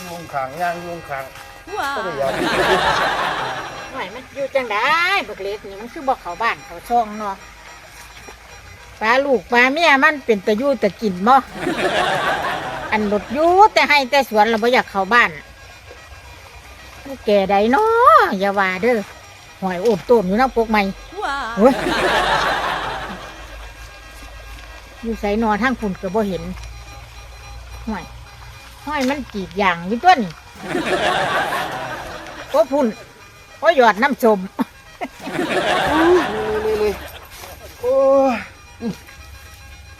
ขี้กับเมียมาอยู่ข้างย่างอยู่ข้างก็ได้อยากหน่อยมันอยู่จังได้บักเล็กนี่มันคือบอกเขาบ้านเขาช่องเนาะปลาลูกปลาเมียมันเป็นตะยู่ตะกินบ่อันหลดอยู่แต่ให้แต่สวนเราบ่อยากเข้าบ้านผู้แก่ใดเนาะอย่าว่าเด้อหอยโอบต้มอยู่น้ำปกใหม่เฮ้ยอยู่ใส่นอนทางฝุ่นก็บ่เห็นห้อย ห้อยมันกรีดอย่างอยู่ต้นโอ้พุ่นโอ้ยหยอดน้ำชมนี่โอ้ย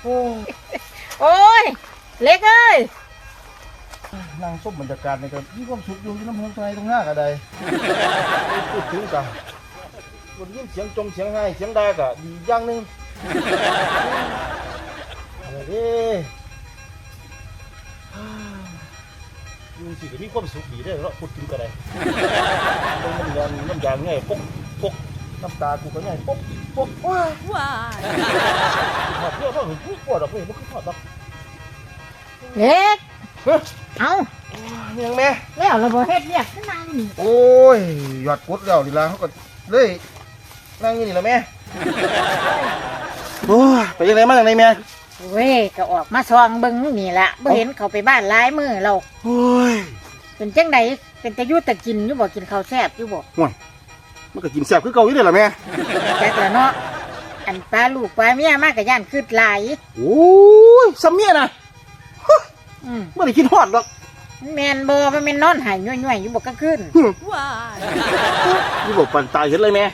โอ้ยโอ้ย เล็กเอ้ยนั่งชมบรรยากาศในกันมีความสุขอยู่ที่น้ำพุใจตรงหน้ากันใดพูดถึงกันวันนี้เสียงจมเสียงไห้เสียงแดกอะดีอย่างหนึ่งอะไรเด้ อยูสิก็มีความสุขดีได้อเราะพูดถึงกันได้น้ำยางน้ำยางไงปกปกน้ำตากูก็ไงปกปกว้ายขอดเพื่อเท่าหนึ่งพูดปวดหรอกเว้ยมันคือขอดหรอกเล็ก เฮ้ยเอายังแม่แล้วเราบ่เฮ็ดเนี่ยขึ้นมานี่โอ้ยหยอดกดแล้วดีละเขาก็เลยนั่งอยู่นี่ละแม่โอ้ยไปยังไงมาจากไหนแม่ เว้ยก็ออกมาซองเบิ่งนี่ละบ่เห็นเขาไปบ้านหลายมือเราโอ้ยเป็นจังไดเป็นตะยุตะกินอยู่บ่กินข้าวแซ่บอยู่บ่มันก็กินแซ่บคือเก่าอยู่เลยล่ะแม่จักละเนาะอันปลาลูกปลาเมียมากก็ย่านคืดหลายโอ้ยซ้ำเมียนะอืมไม่ได้คิดฮอดหรอกแม่นบ่มันแม่นนอนหายย่อยๆอยู่บ่กลางคืนนี่บอกปันตายเห็นเลยแม่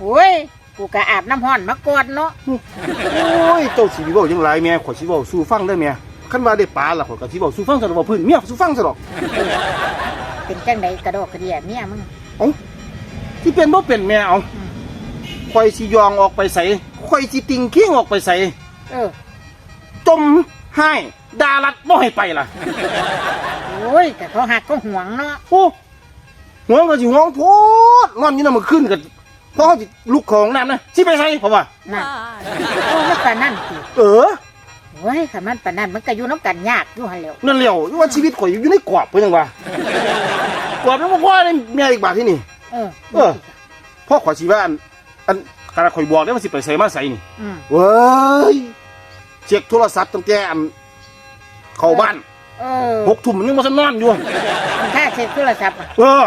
โอ้ย กูก็อาบน้ำร้อนมาก่อนเนาะโอ้ยเจ้าสีบอกยังไรแม่ข่อยสีบอกสู้ฟังได้แม่ขั้นว่าได้ปลาล่ะข่อยก็สีบอกสู้ฟังสะดอกพื้นเมียสู้ฟังสะดอกเป็นจังไดกระดอกกระเดียเมียมึงที่เป็นบ่เป็นแม่เอาอืมข่อยสิยองออกไปใส่ข่อยสิติงเคียงออกไปใส่เออจมให้ดารัดบ่ให้ไปล่ะโอ้ยแต่เขาหักก็ห่วงเนาะโอ้ห่วงก็สิห่วงโพดนอนอยู่นำมื้อคืนกั นพอเขาสิลุกของน้ำนะสิไปใส่เพราะว่า นั่นโอ้มันปานนั่นสิเออโอ้ยขันมันปานนั่นมันก็อยู่น้ำกันยากอยู่หันแหล้วนั่นแหล้วอยู่ว่าชีวิตข่อยอยู่ในกรอบเพิ่นจังว่ากรอบแล้วบ่พอได้แม่อีกบาทที่นี่ เออเออ พ่อข่อยสิว่าอันอันขณะข่อยบอกได้ว่าสิไปใส่มาใส่นี่อืมเว้ยเช็คโทรศัพท์ตั้งแต่อันเข้าบ้านเออหกทุ่มมันยังบ่ทันนอนอยู่มันค่าเช็คโทรศัพท์อะเออ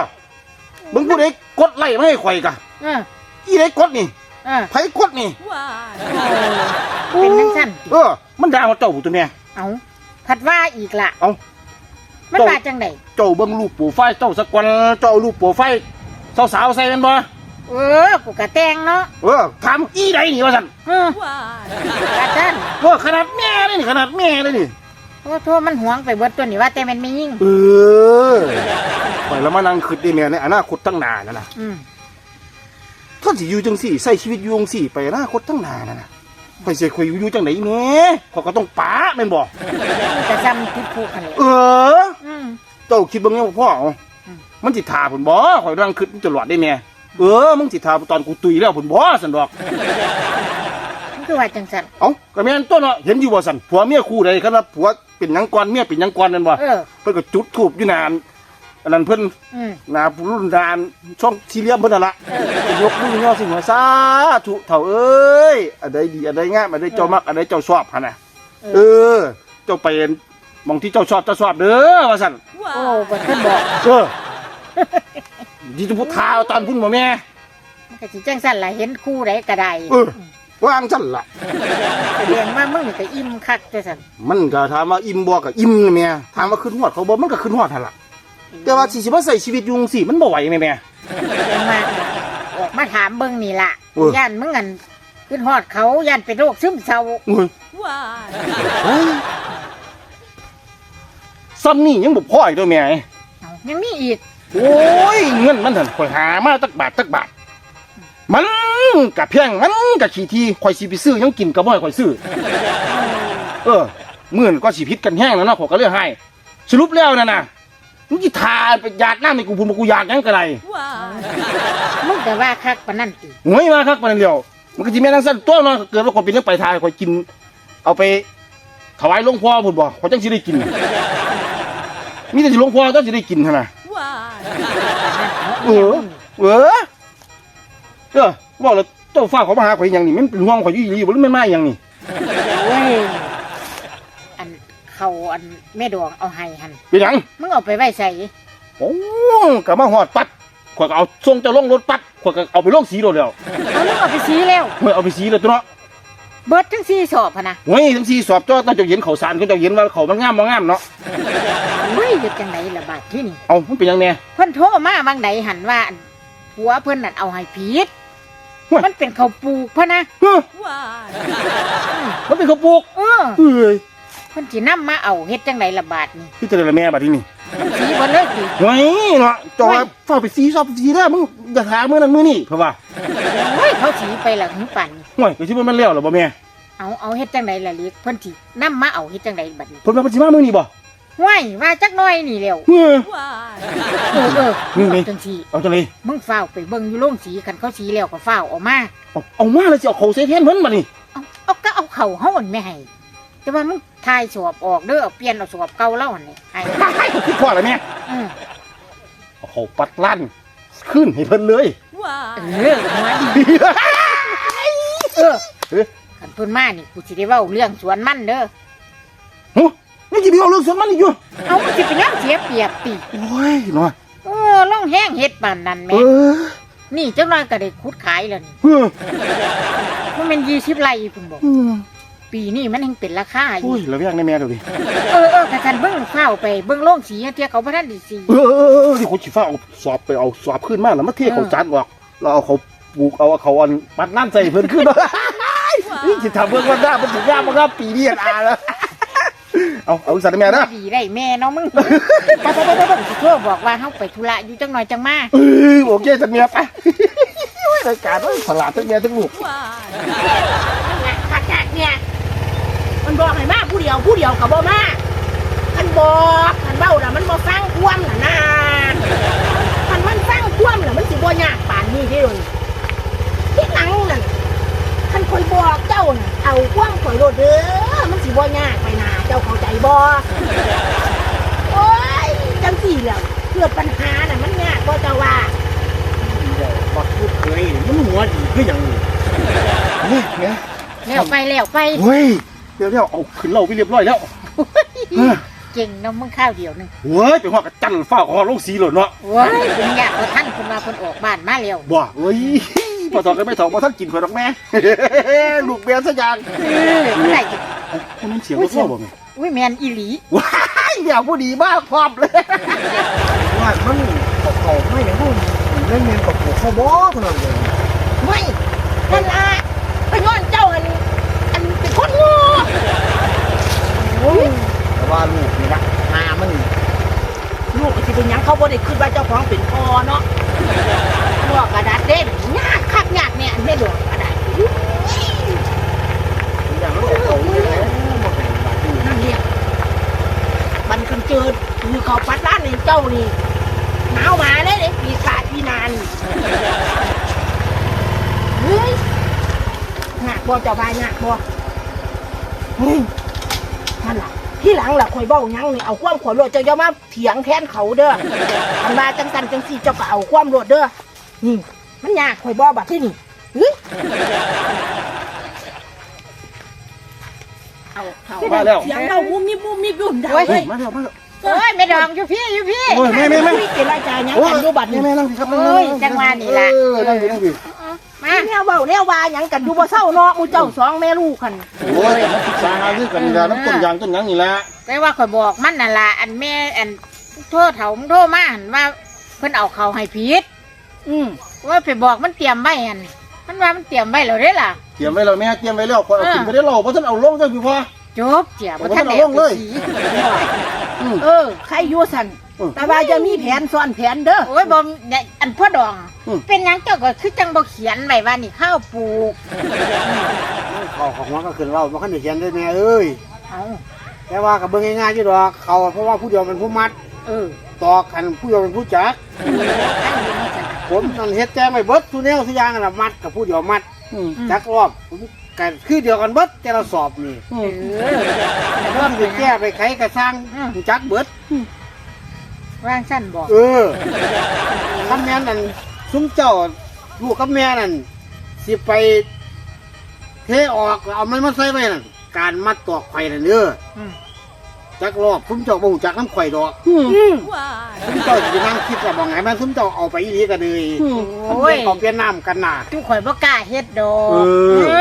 มึงผู้ใดกดไล่มาให้ข่อยกะ เออ อีใดกดนี่เออไผกดนี่เออเป็นจังสั้นติเออ มันด่าว่าเจ้าตัวแม่ เอาพัดว่าอีกละเอ้า มันว่าจังไดเจ้าเบิ่งรูปโปรไฟล์เจ้าสักวันเจ้าเอารูปโปรไฟล์สาวๆใส่กันบ่เออกูกะแตงเนาะเออถามอีใดนี่ว่าซั่นเออกะจันเออขนาดแม่เลยนี่ขนาดแม่เลยนี่ โอ้โทษมันหวงไปเบิดตัวนี่ว่าแต่มันไม่ยิ่งเออข่อยแล้วมานั่งคิดได้แม่ในอนาคตตั้งหน้านั่นน่ะอืม ท่านสิอยู่จังสี่ใส่ชีวิตอยู่จังสี่ ไปอนาคตตั้งหน้านั่นน่ะไปสิข่อยอยู่จังไดแม่ข่อยก็ต้องป้าแม่นบ่มันจะซ้ำทิพผูกหันแหล้วเออ อืม เจ้าคิดเบิ่งแม่ว่าพ่อเอาอืม มันสิท่าพุ่นบ่ข่อยนั่งคิดตลอดได้แม่เออมึงสิท่าตอนกูตุยแล้วพุ่นบ่ซั่นดอก มันคือว่าจังสันเอ้าก็แม่นตัวเนาะเห็นอยู่บ่ซั่นผัวเมียคู่ใดคันว่าผัวเป็นหยังก่อนเมียเป็นหยังก่อนนั่นบ่เออ เพิ่นก็จุดธูปอยู่นาน อันนั้นเพิ่นอืมหนารุ่นดานช่องสี่เหลี่ยมเพิ่นนั่นละยกมือย่อสิหัวสาธุเถ่าเอ้ยอันใดดีอันใดงามอันใดเจ้ามักอันใดเจ้าชอบหั่นน่ะเออ เจ้าไปหมองที่เจ้าชอบเจ้าชอบเด้อว่าซั่นโอ้บ่เพิ่นบอกเออดีจะพูดท้าตอนพุ่นบ่แม่ มันก็สิจังสันล่ะเห็นคู่ใดก็ได้เออวางซั่นล่ะ แสดงว่ามึงนี่ก็อิ่มคักจังสันมันก็ถามว่าอิ่มบ่ก็อิ่มแม่ถามว่าขึ้นฮอดเขาบ่มันก็ขึ้นฮอดหั่นล่ะ แต่ว่าสิสิมาใส่ชีวิตอยุงสิมันบ่ไหวแม่แม่จังมาออกมาถามเบิ่งนี่ล่ะเออย่านมึงอันขึ้นฮอดเขาย่านเป็นโรคซึมเศร้าโอ้ยเฮ้ยซ้ำนี่ยังบ่พออีกเด้อแม่ เอายังมีอีกโอ้ยเงินมันเถอะข่อยหามาตักบาทตักบาท มันกะเพียงมันกะขี้ทีข่อยสิไปซื้อหยังกินกะบ่ให้ข่อยซื้อ เออมื่อนก็สิพิษกันแห้งแล้วเนาะข่อยก็เลยให้ สรุปแล้วนั่นน่ะ มึงสิทาไปหยาดน้ำให้กูพูดมากูอยากหยังก็ได้มึงแต่ว่าคักปานนั่นติหวยมาครับมันเดียว มันก็สิแม่นจังซั่นตัวเนาะเกิดว่าคนเป็นเรื่องไปทายข่อยกิน เอาไปถวายหลวงพ่อพุ่นบ่ข่อยจังสิได้กินมีแต่สิหลวงพ่อจังสิได้กินหั่นน่ะเออเออเออบอกแล้วเจ้าฟ้าเขามาหาข่อยอหยังนี่มันเป็นห่วงข่อยอยู่อีหลีบ่หรือมันมาอหยังนี่โอ้ยอัน เขาอันแม่ดวงเอาให้หันเป็นหยังมึงเอาไปไว้ใส่โอ้ก็มาฮอดปั๊บข่อยก็เอาส่งเจ้าลงรถปั๊บข่อยก็เอาไปลงสีโดดแล้วเอามึงเอาไปสีแล้วเฮ้ยเอาไปสีเลยตัวเนาะเบิดทั้งสี่สอบพะนะเฮ้ยทั้งสีสอบเจ้าต้องเจ้าเห็นเขาวสารก็เจ้าเห็นว่าเขามันงามบ่งามเนาะเฮ้ยอยู่จังไหนละบาดที่นี่เอามันเป็นหยังแน่ เพิ่นโทรมาบางใดหันว่าอันผัวเพิ่นนั่นเอาให้ผิดเฮ้ยมันเป็นข้าวปลูกพะนะเฮ้ยมันเป็นข้าวปลูกเออ เอ้ย เพิ่นสินํมาเอาเฮ็ดจังไหนละบาดนี่พี่เจริญละแม่บัดนี้นี่มันสีเบ่เลยสิเฮ้ยเนาะจอยฝ้าไปสีสอบสีได้อมึงอย่าหามื้อนั้นมื้อนี้เพราะว่าโอ้ยเขาสีไปละหึปันนี่ห่วยก็สิมันมันแล้วเหรอบ่แม่เอาเอาเฮ็ดจังไหนล่ะลิกเพิ่นสินํมาเอาเฮ็ดจังไหนบัดนี้เพิ่นว่าเพิ่นสิมามื้อนี้บ่ห้วยว่าจักหน่อยนี่แล้วเฮ้ยเออเออนี่ไงเอาจังซี่เอาจังได๋มึงฝ้าวไปเบิ่งอยู่โรงสีคันเขาสีแล้วก็ฝ้าวเออกมาเอาเอามาแล้วสิเอาเขาใส่แทนเพิ่นบัดนี้เอาเอาก็เอาเข่าเฮาอั่นไม่ให้ แต่ว่ามึงทายสอบออกเด้อเอาเปลี่ยนเอาสอบเก่าแล้วอันนี้ให้ให้คือพ่อละแม่อืมเอาเขาปัดลั่น ขึ้นให้เพิ่นเลยเออหัวดีเออเอ๊ะคันเพิ่นมานี่กูสิได้เว้าเรื่องสวนมันเด้อหึนี่สิไปเอาเรื่องสวนมันอีกอยู่เอามันสิไปย่ํเสียเปรียบติโอ้ยเนาะเออล่องแห้งเฮ็ดปานนั้นแหเอม่อนี่จังน้อยก็ได้ขุดขายแล้วนี่เฮ้ยมันเป็น20ไร่เพิ่นบอก อืม ปีนี้มันยังเป็นราคาอโอ้ยู่ยแล้วแม่งในแม่เดี๋ยวดิเออเออคันเบิ่งฝ้าวไปเบิ่งโรงสีเที่ยเขาบ่ทันได้สีเออเออเออที่คนสิฟ้าเอาสอบไปเอาสอบขึ้นมาแล้วมาเทเขาจานออกเราเอาเขาปลูกเอาเขาอันปัดน้ำใส่เพิ่นขึ้นมานี่สิทำเบิ่งว่าหน้ามันสิงามบ่งามปีนี้อะแล้วเอาเอาสัตว์แม่นะดีได้แม่เนาะมึงไปไปไปไปสิโทรบอกว่าเฮาไปธุระอยู่จังหน่อยจังมาเอ้ยโอเคสัตว์แม่ไปรายการว่าสลัดทั้งแม่ทั้งลูกขัดขัดเนี่ยมัน บอกให้มาผู้เดียวผู้เดียวกับบ่มามันบอกมันเบ้าน่ะมันบ่ฟังความน่ะนะมันมันฟังความน่ะมันสิบ่ยากป่านนี้เด้อที่หลังนั่นคันคอยบอกเจ้าน่ะเอาความข่อยโลดเด้อมันสิบ่ยากไปนาเจ้าเข้าใจบ่โอ้ยจังสี่แล้วเกิดปัญหาน่ะมันยากบ่เจ้าว่าบักพูดเคยมันหัวดีคืออย่างนี้นี่เนี่ยแล้วไปแล้วไปเฮ้ยเดี๋ยวเดี๋ยวเอาขึ้นเราไปเรียบร้อยแล้วเก่งเนาะมึงข้าวเดียวหนึงเฮ้ยไปหัวกระจันฟ้าคอลงสีหล่นเนาะว้ายคุณอยากว่าท่านคุณมาคนออกบ้านมาแล้วบ่เฮ้ยพอตอนกันไม่ถองพอท่านกินข่อยดอกแม่ ลูกแม่สักอย่างเออเมื่อไหร่จะคุณนั่นเสียงรถพ่อบ่แม่อุ้ยแมนอีหลีว้ายอยากผู้ดีมากพร้อมเลยว่ามันเก่าๆไม่อย่างพวกเล่นเงินกับหัวเขาบ่ขนาดเลยไม่นั่นล่ะไปย้อนเจ้าอันอันเป็นคนโง่ แต่ว่าลูกนี่นะหามันลูกก็สิเป็นหยังเขาบ่ได้คิดว่าเจ้าของเป็นพ่อเนาะพวกกระดาษเด่นยากคักยากเนี่ยไม่หลวงกระดาษอย่างนั้นเก่าๆเลยนะบ่เป็นบาดนี้นั่นเนี่ยมันคันเจอมือเขาปัดร้านในเจ้านี่หนาวมาเลยเด็ปีศาจปีนานเฮ้ยหนักบ่เจ้าบายหนักบ่ เฮ้ยนั่นล่ะที่หลังล่ะคอยเบ้าหยังนี่เอาความขวดรถเจ้าอย่ามาเถียงแทนเขาเด้ออันว่าจังสันจังสี่เจ้าก็เอาความรถเด้อนี่มันยากคอยบ่บัดที่นี่เฮ้ยเอาเอามาแล้ว เสียงเรามุมมิบมุมมิบยุ่นดาวโอ้ยเฮ้ยมาแล้วมาแล้ว โอ้ยไม่ดองอยู่พี่อยู่พี่โอ้ยแม่แม่แม่คุยเจรจาหยังกันอยู่บัดนี้แม่นั่งสิครับนั่งโอ้ยจังหวะนี่ล่ะเออนั่งสินั่งสิมาแนวเบาแนววาหยังกันอยู่บ่เศร้าเนาะมูเจ้าสองแม่ลูกคันโอ้ยมาปรึกษาหารือกันนี่ล่ะน้ำต้นยางต้นหยังนี่แหละแต่ว่าข่อยบอกมันน่ะล่ะอันแม่อันโทษเถามึงโทษมาหันว่าเพิ่นเอาเขาให้ผิดอืมว่าไปบอกมันเตรียมไว้หันมันว่ามันเตรียมไว้แล้วเด้ล่ะเตรียมไว้แล้วแม่เตรียมไว้แล้วคนเอาขึ้นไปได้รอเพราะท่านเอาลงจังพี่พ่อจบเจียผมบ่ทันได้เอาลงเลยสีอืม เออใครอยู่สั่นอืม แต่ว่าจะมีแผนซ้อนแผนเด้อ โอ้ยบ่เนี่ยอันพ่อดอง อืม เป็นหยังเจ้าก็คือจังบ่เขียนไว้ว่านี่ข้าวปลูกเขาของมันก็ขึ้นเราบ่คันได้เขียนได้แม่เอ้ยเอาแต่ว่ากับเบิ่งง่ายๆอยู่ดอกเขาเพราะว่าผู้เดียวมันผู้มัดเออตอกกันผู้เดียวเป็นผู้จักตั้งอยู่ในสนามผมนั่นเฮ็ดแจ้งไว้เบิดทุกแนวทุกอย่างนั่นล่ะมัดกับผู้เดียวมัดจักรอบผม กันคือเดียวกันเบิดแต่ละสอบนี่เออแต่เริ่มไปแก้ไปไขกระสร้างจักเบิดว่างสั้นบอกเออคำแม่นนั่นซุ้มเจ้าลูกกับแม่นั่นสิไปเทออกแล้วเอาไม้มาใส่ไว้นั่นการมัดตอกไข่นั่นเด้ออืม จักรอบซุ้มเจ้าบ่ฮู้จักน้ำไข่ดอกอืมซุ้มเจ้าสิไปนั่งคิดว่าบ่ไงมันซุ้มเจ้าเอาไปอีหลีก็เลยโอ้ยเขาเปลี่ยนน้ำกันน่ะทุกข่อยบ่กล้าเฮ็ดดอกเอ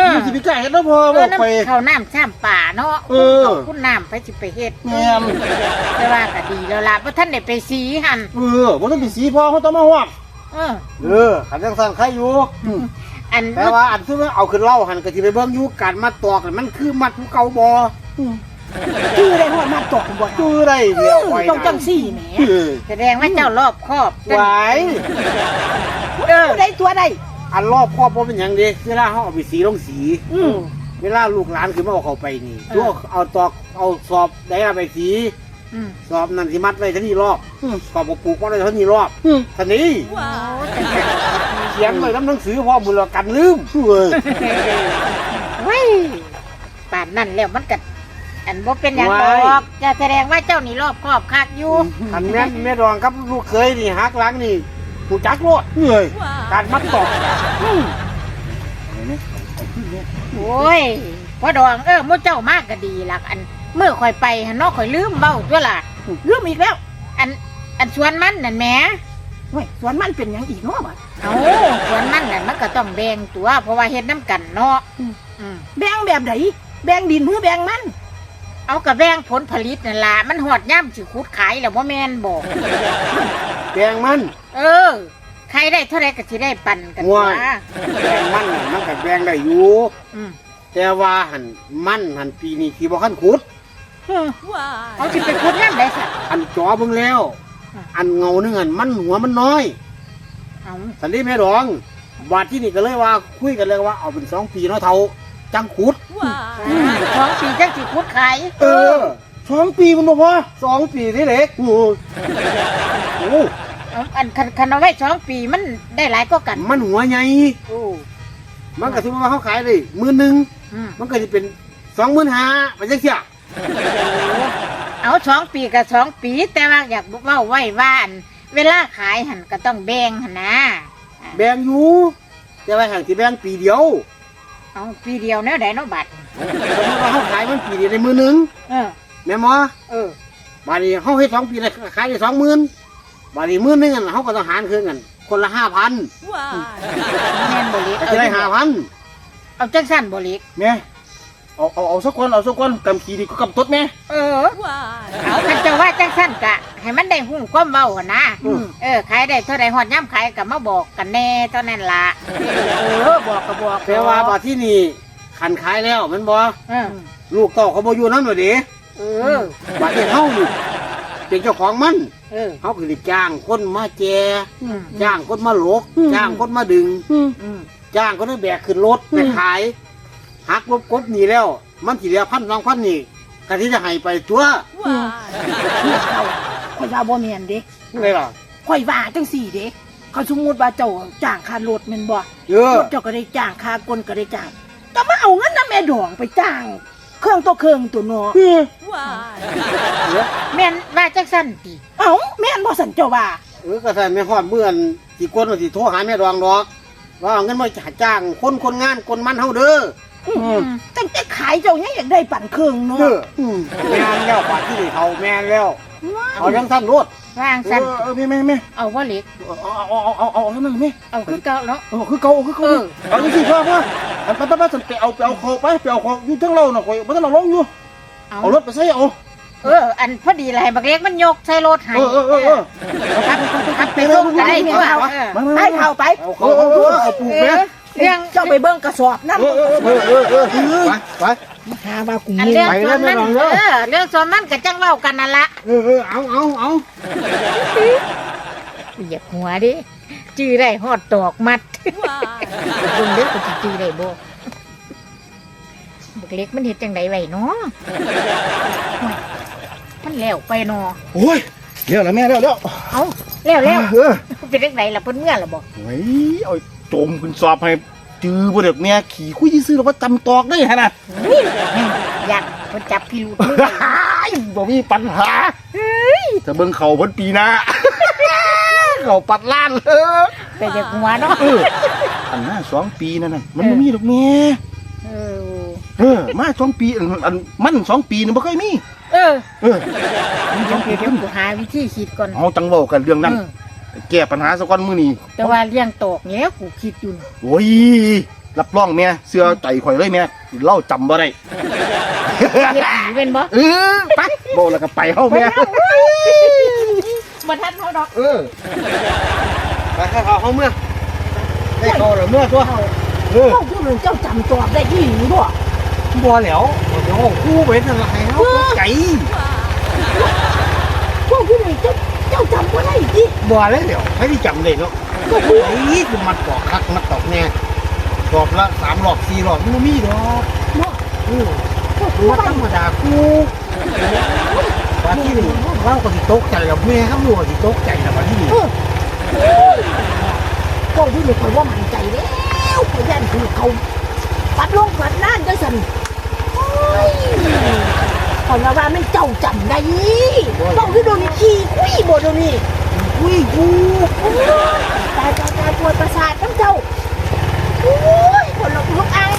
อมันสิไปใกล้เฮ็ดแล้วพอเอบ่อน้ไปำเข้าน้ำซ้ำป่าเนาะเออขอบคุณน้ำไปสิไปเฮ็ดแม่นแต่ว่าก็ดีแล้วล่ะบ่ทันได้ไปสีหันเออบ่ต้องไปสีพ่อเขาต้องมาฮวกเออเออขันจังซั่นใครอยู่อันแต่ว่าอันที่ว่าเอาขึ้นเล่าหันก็สิไปเบิ่งอยู่การมัดตอกน่ะมันคือมัดผู้เก่าบ่ ชื่อได้หอดมาตกบ่จื้อได้เดียวไว้ต้องจังสี่แหมเออแสดงว่าเจ้ารอบครอบไหวเออผู้ใดตัวใดอันรอบครอบบ่เป็นหยังเด้เวลาเฮาเอาไปสีลงสีอืมเวลาลูกหลานขึ้นมาเอาเข้าไปนี่ตัวเอาตอกเอาสอบได้เอาไปสีอืมสอบนั่นสิมัดไว้เท่านี้รอบสอบบ่ปลูกไว้เท่านี้รอบท่านี้โอ้จังซั่นเขียนไว้นํหนังสือพร้อมมูลกันลืมเอ้ยเฮ้ยป่านนั่นแล้วมันก็ อันบ่เป็นหยังไว้ดอกจะแสดงว่าเจ้านี่รอบครอบคักอยู่อันแม่นแม่รองครับลูกเคยนี่ฮักหลังนี่ผู้จักโลดเอ้ยการมัดตอกโอ้ยพ่อดองเออมู่เจ้ามากก็ดีล่ะอันเมื่อข่อยไปหันเนอกข่อยลืมเบ้าตัวล่ะลืมอีกแล้ว อันอันสวนมันนั่นแหมเว้ยสวนมันเป็นหยังอีกเนาะบัดเอาสวนมันนั่นมันก็ต้องแบ่งตัว เพราะว่าเฮ็ดน้ำกันเนาะอืมแบ่งแบบไหนแบ่งดินหรือแบ่งมัน เอากระแบ่งผลผลิตนั่นล่ะมันหอดย่ำสิขุดขายแล้วบ่แม่นบอก แกงมัน เออ ใครได้เท่าไรก็สิได้ปั่นกันว้ายว่าแบงมันน่ะมันก็แบงได้อยู่ อืมแต่ว่าหันมันหันปีนี้ที่บ่คันขุดเขาสิไปขุดย่ำได้สัก อันจอเบิ่งแล้ว อะ อันเงาหนึงอันมันหัวมันน้อย เอาสันนี้แม่ดอง บาดที่นี่ก็เลยว่าคุยกันเลยว่าเอาเป็นสองปีเนาะเท่า จังขุด สองปีจังสิขุดขายเออสองปีมันบ่พอสองปีนี่เล็กโอ้โหโอ้เอาอันคันคันเอาไว้สองปีมันได้หลายก็กันมันหัวใหญ่โอ้มันก็สมมติว่าเขาขายเลยหมื่นหนึ่งอืมมันก็จะเป็นสองหมื่นห้าไปจังเสียเอาสองปีกับสองปี แต่ว่าอยากเว่าไว้ว่าอันเวลาขายหันก็ต้องแบ่งหันนะแบ่งอยู่แต่ว่าแห่งที่แบ่งปีเดียว เอาปีเดียวแนวใดเนาะบัตรสมมติว่าเขาขายมันปีเดียวได้หมื่นหนึ่งเออ แม่หมอเออ บาดนี้เขาให้สองปีเลยขายได้สองหมื่นบาดนี้หมื่นหนึงกันเขาก็ต้องหารคืนกัน คนละห้าพันแม่นบริกก็จะได้ห้าพันเอาจังสั้นบริก แม่ เอาเอาเอาสักคนเอาสักคนกำขีดีก็กำตดแม่เออ เอาคันจะว่าจังสั้นกะ ให้มันได้หุ้นความเบาหั่นนะเออขายได้เท่าใดหอดย่ำขายกับมาบอกกันแน่เท่านั้นละเออบอกก็บอกแต่ว่าบาดที่นี่ขันขายแล้วแมันบอเออลูกเต่าเขาบอยู่นั่นเลยดิเออ บาดที่เฮานี่เป็นเจ้าของมันเออเขาคือจ้างคนมาแจอืม จ้างคนมาหลกจ้างคนมาดึง อืม จ้างคนนึงแบกขึ้นรถไปขาย หักลบกบหนีแล้ว มันสิเหลือพันสองพันนี่กะที่จะให้ไปตัวเนี่ยเขาข่อยว่าบ่แม่นเด้อะไรล่ะข่อยว่าจังสี่เด้เขาสมมุติว่าเจ้าจ้างค่ารถแม่นบ่เออรถเจ้าก็ได้จ้างค่ากลก็ได้จ้างก็มาเอาเงินน้ำแม่ดองไปจ้าง เครื่องตัวเครื่องตัวเนาะแม่นว่าจังสั้นติเอ้าแม่นบ่สันเจ้าว่าเออก็ใส่ไม่ฮอดเมื่อนที่คนว่าสิโทรหาแม่ดองดอกว่าเอาเงินมาจ้างคนคนงานคนมันเฮาเด้ออืม ตั้งแต่ขายเจ้ายังอยากได้ปั่นเครื่องเนาะเด้ออืมแม่นแล้วบาดที่นี่เขาแม่นแล้วเอาจังสั้นรถว่างเอสั้นอเออแม่แม่แม่เอาว่าเล็ก เอาเอาเอาเอาเอาเอานั่นแม่เอาคือเก่าเนาะ เออคือเก่าคือเอเก่าอเอาจังสิพ่อพ่ออันไปไปไปไปเอาไปเอาเขาไปไปเอาเขาอยู่ทั้งเราน่ะข่อยบ่ทันเอาลงอยู่เอาเอารถไปใส่เอาเออ อันพอดีเลยบักเล็กมันยกใส่รถให้เออเออเออเออครับครับไปส่งก็ได้ตัวเออมามาไปมาเข้าไป เอาเขาเอาเขาเอาปลูกเอแม่อ เรื่องเจ้าไปเบิ่งกระสอบนั่นเออเออเออไปไปหาว่ากูอันงูเรื่องไปส่แล้วนมันไม่ลองเออเรื่องส่วนมันก็จังเล่ากันนั่นละเออเออเอาเอาเอาเหยียบหัวดิจื้อได้ฮอดตอกมัดคุณเด็กก็จื้อได้บ่บักเล็กมันเฮ็ดจังไดไหวเนาะมันแล้วไปเนาะโอ้ยเดี๋ยวแล้วแม่เดี๋ยวเดี๋ยวเอาแล้วแล้วเออเป็นจังไดล่ะเพิ่นเมื่อล่ะบ่เฮ้ยเอา จมคุณสอบให้จือบ่เด็กแม่ขี่คุยซื้อแล้วว่าจำตอกได้ฮะนะอยากเพิ่นจับพิรุธมืออ้ายบ่มีปัญหาจะเบิ่งเขาเพิ่นปีหน้าเขาปัดล้านเลยแต่จากหัวเนาะเอออันหน้าสองปีนั่นน่ะมันบ่มีดอกแม่เออเออมาสองปีอันอันมันสองปีนี่บ่เคยมี เออ เออเดี๋ยวเดี๋ยวเดี๋ยวกูหาวิธีคิดก่อนเอาจังเว้ากันเรื่องนั้นเออ แก้ปัญหาซะก่อนมื้อนี้แต่ว่าเลี้ยงตอกเนี้ยกูคิดอยู่น่ะโอ้ยรับรองแม่เสื้อใจข่อยเลยแม่เล่าจำบ่ได้เฮ็ดหนีเป็นบ่เออไปบอกแล้วก็ไปเฮาแม่บ่ทันเขาดอกเออไปให้เขาเขาเมื่อได้เขาเหรือเมื่อตัวเออเจ้าผู้หนึ่งเจ้าจำตัวได้ยี่หรือบ่บัวแล้วเดี๋ยวคู่ไปทางไหนเขาใจพวกผู้หนึ่งเจ้า เจ้าจำว่าได้ยี่บัวแล้วเดี๋ยวไม่ได้จำเลยเนาะไอ้คือมัดตอกคักมัดตอกแน่รอบละสามรอบสี่รอบมันบ่มีดอกเนาะเออพวกกูผู้ว่าบ้าธรรมดากูว่าที่นี่เราก็สิตกใจแล้วแม่ครับลูกก็สิตกใจแล้วว่าที่นี่พวกผู้หนึ่งคอยว่ามั่นใจแล้วพยันคือเขาปัดลงปัดนั่นจังสันโอ้ยค คนว่าว่ามันเจ้าจำได้ต้อกคือโดนขี้คุยบ่โดนนี่คุยกูตายตายตายปวดประสาทต้องเจ้าอุ้ยคนหลบลุกอาย